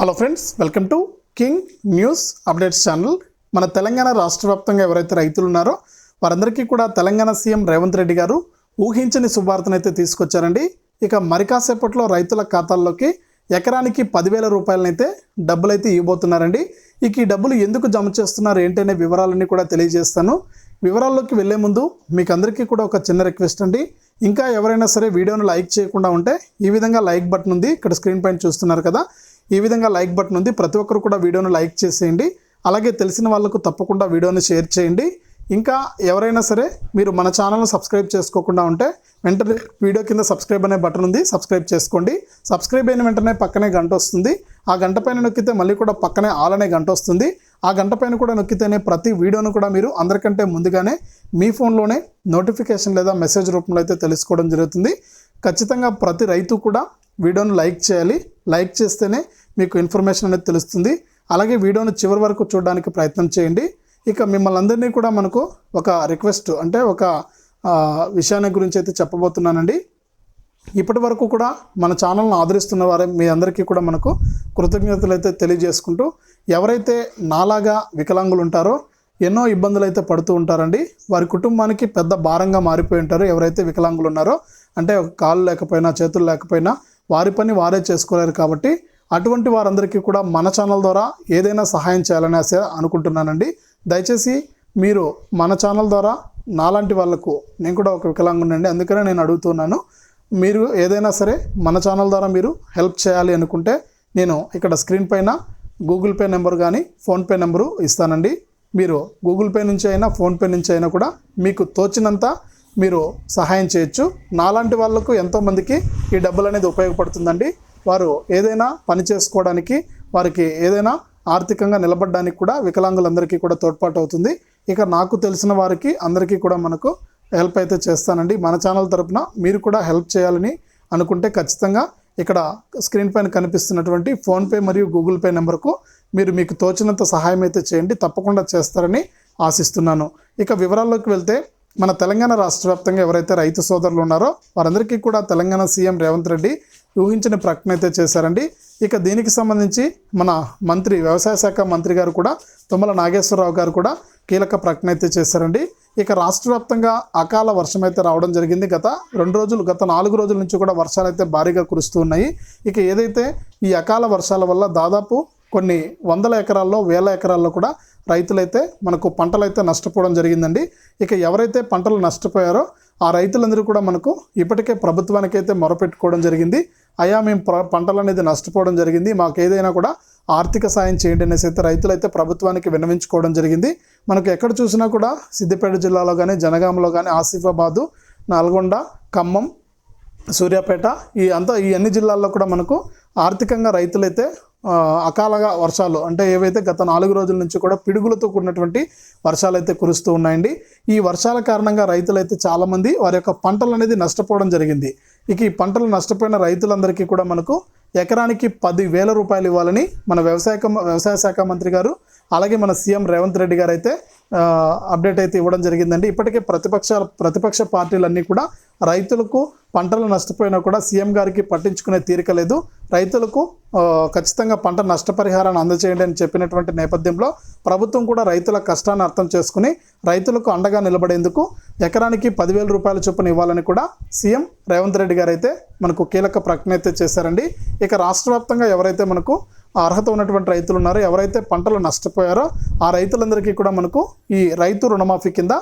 Hello friends welcome to king news updates channel మన తెలంగాణ రాష్ట్ర వ్యాప్తంగా ఎవరైతే రైతులు ఉన్నారో వారందరికీ కూడా తెలంగాణ సీఎం రేవంత్ రెడ్డి గారు ఊహించని శుభార్తనైతే తీసుకొచ్చారండి. ఇక మరి కాసేపట్లో రైతుల ఖాతాల్లోకి ఎకరానికి పదివేల రూపాయలనైతే డబ్బులైతే ఇవ్వబోతున్నారండి. ఇక ఈ డబ్బులు ఎందుకు జమ చేస్తున్నారు ఏంటనే వివరాలన్నీ కూడా తెలియజేస్తాను. వివరాల్లోకి వెళ్ళే ముందు మీకు అందరికీ కూడా ఒక చిన్న రిక్వెస్ట్ అండి. ఇంకా ఎవరైనా సరే వీడియోను లైక్ చేయకుండా ఉంటే ఈ విధంగా లైక్ బటన్ ఉంది. ఇక్కడ స్క్రీన్ పైన చూస్తున్నారు కదా. ఈ విధంగా లైక్ బటన్ ఉంది. ప్రతి ఒక్కరు కూడా వీడియోను లైక్ చేసేయండి. అలాగే తెలిసిన వాళ్ళకు తప్పకుండా వీడియోని షేర్ చేయండి. ఇంకా ఎవరైనా సరే మీరు మన ఛానల్ను సబ్స్క్రైబ్ చేసుకోకుండా ఉంటే వెంటనే వీడియో కింద సబ్స్క్రైబ్ అనే బటన్ ఉంది. సబ్స్క్రైబ్ చేసుకోండి. సబ్స్క్రైబ్ అయిన వెంటనే పక్కనే గంట వస్తుంది. ఆ గంట పైన నొక్కితే మళ్ళీ కూడా పక్కనే ఆల్ అనే గంట వస్తుంది. ఆ గంట పైన కూడా నొక్కితేనే ప్రతి వీడియోను కూడా మీరు అందరికంటే ముందుగానే మీ ఫోన్లోనే నోటిఫికేషన్ లేదా మెసేజ్ రూపంలో అయితే తెలుసుకోవడం జరుగుతుంది. ఖచ్చితంగా ప్రతి రైతు కూడా వీడియోను లైక్ చేయాలి. లైక్ చేస్తేనే మీకు ఇన్ఫర్మేషన్ అనేది తెలుస్తుంది. అలాగే వీడియోను చివరి వరకు చూడడానికి ప్రయత్నం చేయండి. ఇక మిమ్మల్ని అందరినీ కూడా మనకు ఒక రిక్వెస్ట్ అంటే ఒక విషయాన్ని గురించి అయితే చెప్పబోతున్నానండి. ఇప్పటి వరకు కూడా మన ఛానల్ను ఆదరిస్తున్న వారే మీ అందరికీ కూడా మనకు కృతజ్ఞతలు అయితే తెలియజేసుకుంటూ ఎవరైతే నాలాగా వికలాంగులు ఉంటారో ఎన్నో ఇబ్బందులు అయితే పడుతూ ఉంటారండి. వారి కుటుంబానికి పెద్ద భారంగా మారిపోయి ఉంటారు ఎవరైతే వికలాంగులు ఉన్నారో. అంటే కాళ్ళు లేకపోయినా చేతులు లేకపోయినా వారి పని వారే చేసుకోలేరు కాబట్టి అటువంటి వారందరికీ కూడా మన ఛానల్ ద్వారా ఏదైనా సహాయం చేయాలని ఆశ అనుకుంటున్నానండి. దయచేసి మీరు మన ఛానల్ ద్వారా నాలాంటి వాళ్ళకు నేను కూడా ఒక వికలాంగుండండి అందుకనే నేను అడుగుతున్నాను. మీరు ఏదైనా సరే మన ఛానల్ ద్వారా మీరు హెల్ప్ చేయాలి అనుకుంటే నేను ఇక్కడ స్క్రీన్ పైన గూగుల్ పే నెంబర్ కానీ ఫోన్పే నెంబరు ఇస్తానండి. మీరు గూగుల్ పే నుంచి అయినా ఫోన్పే నుంచి అయినా కూడా మీకు తోచినంత మీరు సహాయం చేయొచ్చు. నాలాంటి వాళ్ళకు ఎంతోమందికి ఈ డబ్బులు అనేది ఉపయోగపడుతుందండి. వారు ఏదైనా పని చేసుకోవడానికి వారికి ఏదైనా ఆర్థికంగా నిలబడడానికి కూడా వికలాంగులందరికీ కూడా తోడ్పాటు అవుతుంది. ఇక నాకు తెలిసిన వారికి అందరికీ కూడా మనకు హెల్ప్ అయితే చేస్తానండి. మన ఛానల్ తరపున మీరు కూడా హెల్ప్ చేయాలని అనుకుంటే ఖచ్చితంగా ఇక్కడ స్క్రీన్ పైన కనిపిస్తున్నటువంటి ఫోన్పే మరియు గూగుల్ పే నెంబర్కు మీరు మీకు తోచినంత సహాయం అయితే చేయండి. తప్పకుండా చేస్తారని ఆశిస్తున్నాను. ఇక వివరాల్లోకి వెళ్తే మన తెలంగాణ రాష్ట్ర వ్యాప్తంగా ఎవరైతే రైతు సోదరులు ఉన్నారో వారందరికీ కూడా తెలంగాణ సీఎం రేవంత్ రెడ్డి ఊహించిన ప్రకటన అయితే చేశారండి. ఇక దీనికి సంబంధించి మన మంత్రి వ్యవసాయ శాఖ మంత్రి గారు కూడా తుమ్మల నాగేశ్వరరావు గారు కూడా కీలక ప్రకటన అయితే చేశారండి. ఇక రాష్ట్ర వ్యాప్తంగా అకాల వర్షం అయితే రావడం జరిగింది. గత రెండు రోజులు గత నాలుగు రోజుల నుంచి కూడా వర్షాలు అయితే భారీగా కురుస్తూ ఉన్నాయి. ఇక ఏదైతే ఈ అకాల వర్షాల వల్ల దాదాపు కొన్ని వందల ఎకరాల్లో వేల ఎకరాల్లో కూడా రైతులైతే మనకు పంటలైతే నష్టపోవడం జరిగిందండి. ఇక ఎవరైతే పంటలు నష్టపోయారో ఆ రైతులందరూ కూడా మనకు ఇప్పటికే ప్రభుత్వానికి అయితే మొరపెట్టుకోవడం జరిగింది. అయా మేము ప్ర- పంటలు అనేది నష్టపోవడం జరిగింది. మాకు ఏదైనా కూడా ఆర్థిక సాయం చేయండి అనేసి అయితే రైతులు అయితే ప్రభుత్వానికి విన్నవించుకోవడం జరిగింది. మనకు ఎక్కడ చూసినా కూడా సిద్దిపేట జిల్లాలో కానీ జనగామలో కానీ ఆసిఫాబాదు నల్గొండ ఖమ్మం సూర్యాపేట ఈ అంతా ఈ అన్ని జిల్లాల్లో కూడా మనకు ఆర్థికంగా రైతులైతే అకాలగా వర్షాలు అంటే ఏవైతే గత నాలుగు రోజుల నుంచి కూడా పిడుగులతో కూడినటువంటి వర్షాలు అయితే కురుస్తూ ఉన్నాయండి. ఈ వర్షాల కారణంగా రైతులైతే చాలామంది వారి యొక్క పంటలు అనేది నష్టపోవడం జరిగింది. ఇక ఈ పంటలు నష్టపోయిన రైతులందరికీ కూడా మనకు ఎకరానికి పది వేల రూపాయలు ఇవ్వాలని మన వ్యవసాయ వ్యవసాయ శాఖ మంత్రి గారు అలాగే మన సీఎం రేవంత్ రెడ్డి గారు అయితే అప్డేట్ అయితే ఇవ్వడం జరిగిందండి. ఇప్పటికే ప్రతిపక్ష ప్రతిపక్ష పార్టీలన్నీ కూడా రైతులకు పంటలు నష్టపోయినా కూడా సీఎం గారికి పట్టించుకునే తీరిక లేదు. రైతులకు ఖచ్చితంగా పంట నష్టపరిహారాన్ని అందజేయండి అని చెప్పినటువంటి నేపథ్యంలో ప్రభుత్వం కూడా రైతుల కష్టాన్ని అర్థం చేసుకుని రైతులకు అండగా నిలబడేందుకు ఎకరానికి పదివేల రూపాయల చొప్పున ఇవ్వాలని కూడా సీఎం రేవంత్ రెడ్డి గారు అయితే మనకు కీలక ప్రకటన అయితే చేశారండి. ఇక రాష్ట్ర ఎవరైతే మనకు అర్హత ఉన్నటువంటి రైతులు ఉన్నారో. ఎవరైతే పంటలు నష్టపోయారో ఆ రైతులందరికీ కూడా మనకు ఈ రైతు రుణమాఫీ కింద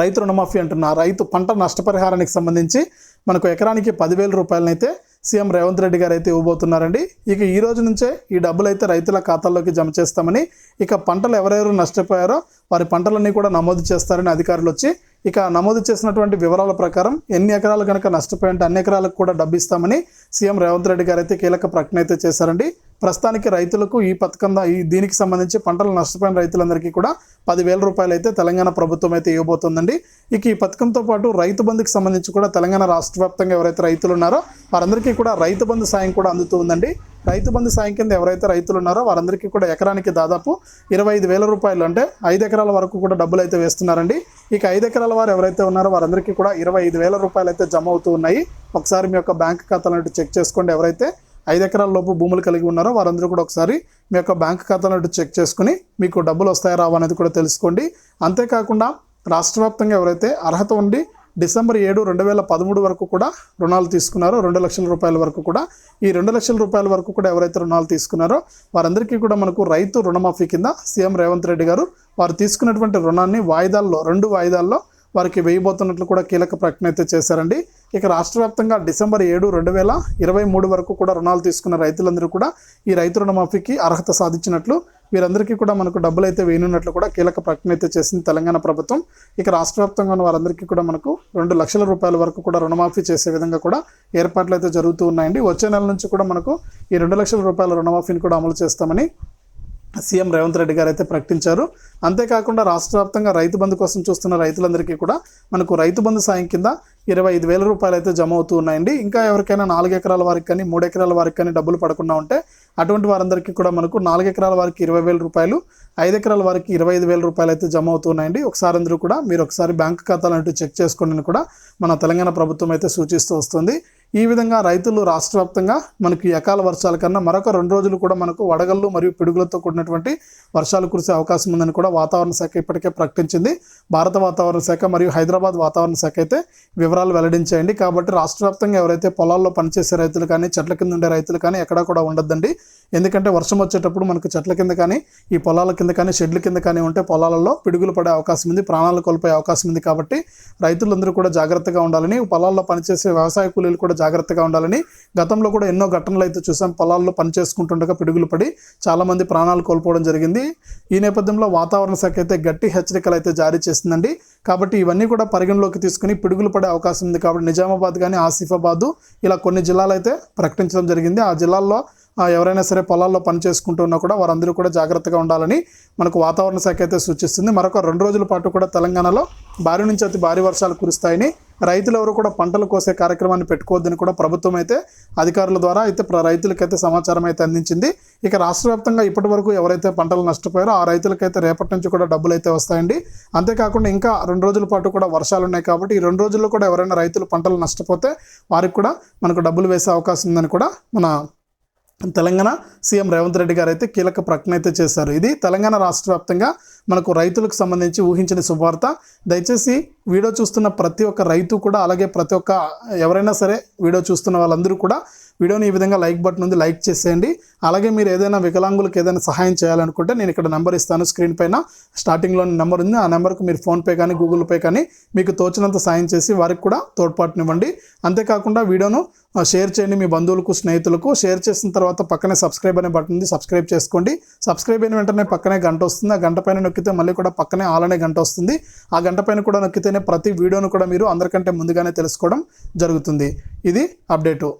రైతు రుణమాఫీ అంటున్న రైతు పంట నష్టపరిహారానికి సంబంధించి మనకు ఎకరానికి పదివేల రూపాయలనైతే సీఎం రేవంత్ రెడ్డి గారు అయితే ఇవ్వబోతున్నారండి. ఇక ఈ రోజు నుంచే ఈ డబ్బులు అయితే రైతుల ఖాతాల్లోకి జమ చేస్తామని ఇక పంటలు ఎవరెవరు నష్టపోయారో వారి పంటలన్నీ కూడా నమోదు చేస్తారని అధికారులు వచ్చి ఇక నమోదు చేసినటువంటి వివరాల ప్రకారం ఎన్ని ఎకరాలు కనుక నష్టపోయింటే అన్ని ఎకరాలకు కూడా డబ్బు ఇస్తామని సీఎం రేవంత్ రెడ్డి గారు అయితే కీలక ప్రకటన అయితే చేశారండి. ప్రస్తుతానికి రైతులకు ఈ పథకం దా- ఈ దీనికి సంబంధించి పంటలు నష్టపోయిన రైతులందరికీ కూడా పదివేల రూపాయలు అయితే తెలంగాణ ప్రభుత్వం అయితే ఇవ్వబోతుందండి. ఇక ఈ పథకంతో పాటు రైతు బంధుకి సంబంధించి కూడా తెలంగాణ రాష్ట్ర వ్యాప్తంగా ఎవరైతే రైతులు ఉన్నారో వారందరికీ కూడా రైతు బంధు సాయం కూడా అందుతూ ఉందండి రైతు బంధు సాయం కింద ఎవరైతే రైతులు ఉన్నారో వారందరికీ కూడా ఎకరానికి దాదాపు ఇరవై ఐదు వేల రూపాయలు అంటే ఐదు ఎకరాల వరకు కూడా డబ్బులు అయితే వేస్తున్నారండి. ఇక ఐదు ఎకరాల వారు ఎవరైతే ఉన్నారో వారందరికీ కూడా ఇరవై ఐదు వేల రూపాయలు అయితే జమ అవుతూ ఉన్నాయి. ఒకసారి మీ యొక్క బ్యాంక్ ఖాతాలను చెక్ చేసుకోండి. ఎవరైతే ఐదు ఎకరాల లోపు భూములు కలిగి ఉన్నారో వారందరూ కూడా ఒకసారి మీ యొక్క బ్యాంక్ ఖాతాను చెక్ చేసుకుని మీకు డబ్బులు వస్తాయా రావా అనేది కూడా తెలుసుకోండి. అంతేకాకుండా రాష్ట్ర వ్యాప్తంగా ఎవరైతే అర్హత ఉండి డిసెంబర్ ఏడు రెండు వేల పదమూడు వరకు కూడా రుణాలు తీసుకున్నారో రెండు లక్షల రూపాయల వరకు కూడా ఈ రెండు లక్షల రూపాయల వరకు కూడా ఎవరైతే రుణాలు తీసుకున్నారో వారందరికీ కూడా మనకు రైతు రుణమాఫీ కింద సీఎం రేవంత్ రెడ్డి గారు వారు తీసుకున్నటువంటి రుణాన్ని వాయిదాల్లో రెండు వాయిదాల్లో వారికి వేయబోతున్నట్లు కూడా కీలక ప్రకటన అయితే చేశారండి. ఇక రాష్ట్ర వ్యాప్తంగా డిసెంబర్ ఏడు రెండు వేల ఇరవై మూడు వరకు కూడా రుణాలు తీసుకున్న రైతులందరూ కూడా ఈ రైతు రుణమాఫీకి అర్హత సాధించినట్లు వీరందరికీ కూడా మనకు డబ్బులు అయితే వేయనున్నట్లు కూడా కీలక ప్రకటన అయితే చేసింది తెలంగాణ ప్రభుత్వం. ఇక రాష్ట్ర వ్యాప్తంగా ఉన్న వారందరికీ కూడా మనకు రెండు లక్షల రూపాయల వరకు కూడా రుణమాఫీ చేసే విధంగా కూడా ఏర్పాట్లు అయితే జరుగుతూ ఉన్నాయండి. వచ్చే నెల నుంచి కూడా మనకు ఈ రెండు లక్షల రూపాయల రుణమాఫీని కూడా అమలు చేస్తామని సీఎం రేవంత్ రెడ్డి గారు అయితే ప్రకటించారు. అంతేకాకుండా రాష్ట్ర వ్యాప్తంగా రైతు బంధు కోసం చూస్తున్న రైతులందరికీ కూడా మనకు రైతు బంధు సాయం కింద ఇరవై ఐదు వేల రూపాయలు అయితే జమ అవుతూ ఉన్నాయండి. ఇంకా ఎవరికైనా నాలుగు ఎకరాల వారికి కానీ మూడు ఎకరాల వారికి కానీ డబ్బులు పడకుండా ఉంటే అటువంటి వారందరికీ కూడా మనకు నాలుగు ఎకరాల వారికి ఇరవై వేల రూపాయలు ఐదు ఎకరాల వారికి ఇరవై ఐదు వేల రూపాయలు అయితే జమ అవుతున్నాయండి ఒకసారి అందరూ కూడా మీరు ఒకసారి బ్యాంక్ ఖాతాలు అంటూ చెక్ చేసుకోండి కూడా మన తెలంగాణ ప్రభుత్వం అయితే సూచిస్తూ వస్తుంది. ఈ విధంగా రైతులు రాష్ట్ర వ్యాప్తంగా మనకి అకాల వర్షాల కన్నా మరొక రెండు రోజులు కూడా మనకు వడగళ్ళు మరియు పిడుగులతో కూడినటువంటి వర్షాలు కురిసే అవకాశం ఉందని కూడా వాతావరణ శాఖ ఇప్పటికే ప్రకటించింది. భారత వాతావరణ శాఖ మరియు హైదరాబాద్ వాతావరణ శాఖ అయితే వివరాలు వెల్లడించాయండి. కాబట్టి రాష్ట్ర వ్యాప్తంగా ఎవరైతే పొలాల్లో పనిచేసే రైతులు కానీ చెట్ల కింద ఉండే రైతులు కానీ ఎక్కడా కూడా ఉండొద్దండి. ఎందుకంటే వర్షం వచ్చేటప్పుడు మనకు చెట్ల కింద కానీ ఈ పొలాల కింద కానీ షెడ్ల కింద కానీ ఉంటే పొలాలలో పిడుగులు పడే అవకాశం ఉంది ప్రాణాలు కోల్పోయే అవకాశం ఉంది. కాబట్టి రైతులందరూ కూడా జాగ్రత్తగా ఉండాలని పొలాల్లో పనిచేసే వ్యవసాయ కూలీలు కూడా జాగ్రత్తగా ఉండాలని గతంలో కూడా ఎన్నో ఘటనలు అయితే చూసాం. పొలాల్లో పని చేసుకుంటుండగా పిడుగులు పడి చాలామంది ప్రాణాలు కోల్పోవడం జరిగింది. ఈ నేపథ్యంలో వాతావరణ శాఖ అయితే గట్టి హెచ్చరికలు అయితే జారీ చేసిందండి. కాబట్టి ఇవన్నీ కూడా పరిగణలోకి తీసుకుని పిడుగులు పడే అవకాశం ఉంది కాబట్టి నిజామాబాద్ కానీ ఆసిఫాబాదు ఇలా కొన్ని జిల్లాలు అయితే ప్రకటించడం జరిగింది. ఆ జిల్లాల్లో ఎవరైనా సరే పొలాల్లో పని చేసుకుంటున్నా కూడా వారందరూ కూడా జాగ్రత్తగా ఉండాలని మనకు వాతావరణ శాఖ అయితే సూచిస్తుంది. మరొక రెండు రోజుల పాటు కూడా తెలంగాణలో భారీ నుంచి అతి భారీ వర్షాలు కురుస్తాయని రైతులు ఎవరు కూడా పంటలు కోసే కార్యక్రమాన్ని పెట్టుకోవద్దని కూడా ప్రభుత్వం అయితే అధికారుల ద్వారా అయితే రైతులకైతే సమాచారం అయితే అందించింది. ఇక రాష్ట్ర వ్యాప్తంగా ఇప్పటి వరకు ఎవరైతే పంటలు నష్టపోయారో ఆ రైతులకైతే రేపటి నుంచి కూడా డబ్బులు అయితే వస్తాయండి. అంతేకాకుండా ఇంకా రెండు రోజుల పాటు కూడా వర్షాలు ఉన్నాయి కాబట్టి ఈ రెండు రోజుల్లో కూడా ఎవరైనా రైతులు పంటలు నష్టపోతే వారికి కూడా మనకు డబ్బులు వేసే అవకాశం ఉందని కూడా మన తెలంగాణ సీఎం రేవంత్ రెడ్డి గారు అయితే కీలక ప్రకటన అయితే చేశారు. ఇది తెలంగాణ రాష్ట్ర వ్యాప్తంగా మనకు రైతులకు సంబంధించి ఊహించిన శుభవార్త. దయచేసి వీడియో చూస్తున్న ప్రతి ఒక్క రైతు కూడా అలాగే ప్రతి ఒక్క ఎవరైనా సరే వీడియో చూస్తున్న వాళ్ళందరూ కూడా వీడియోని ఈ విధంగా లైక్ బటన్ ఉంది లైక్ చేసేయండి. అలాగే మీరు ఏదైనా వికలాంగులకు ఏదైనా సహాయం చేయాలనుకుంటే నేను ఇక్కడ నెంబర్ ఇస్తాను స్క్రీన్ పైన. స్టార్టింగ్లో నెంబర్ ఉంది ఆ నెంబర్కు మీరు ఫోన్పే కానీ గూగుల్ పే కానీ మీకు తోచినంత సాయం చేసి వారికి కూడా తోడ్పాటునివ్వండి. అంతేకాకుండా వీడియోను షేర్ చేయండి మీ బంధువులకు స్నేహితులకు. షేర్ చేసిన తర్వాత పక్కనే సబ్స్క్రైబ్ అనే బటన్ ఉంది సబ్స్క్రైబ్ చేసుకోండి. సబ్స్క్రైబ్ అయిన వెంటనే పక్కనే గంట వస్తుంది. ఆ గంట పైన నొక్కితే మళ్ళీ కూడా పక్కనే ఆల్ అనే గంట వస్తుంది. ఆ గంట పైన కూడా నొక్కితేనే ప్రతి వీడియోను కూడా మీరు అందరికంటే ముందుగానే తెలుసుకోవడం జరుగుతుంది. ఇది అప్డేటు.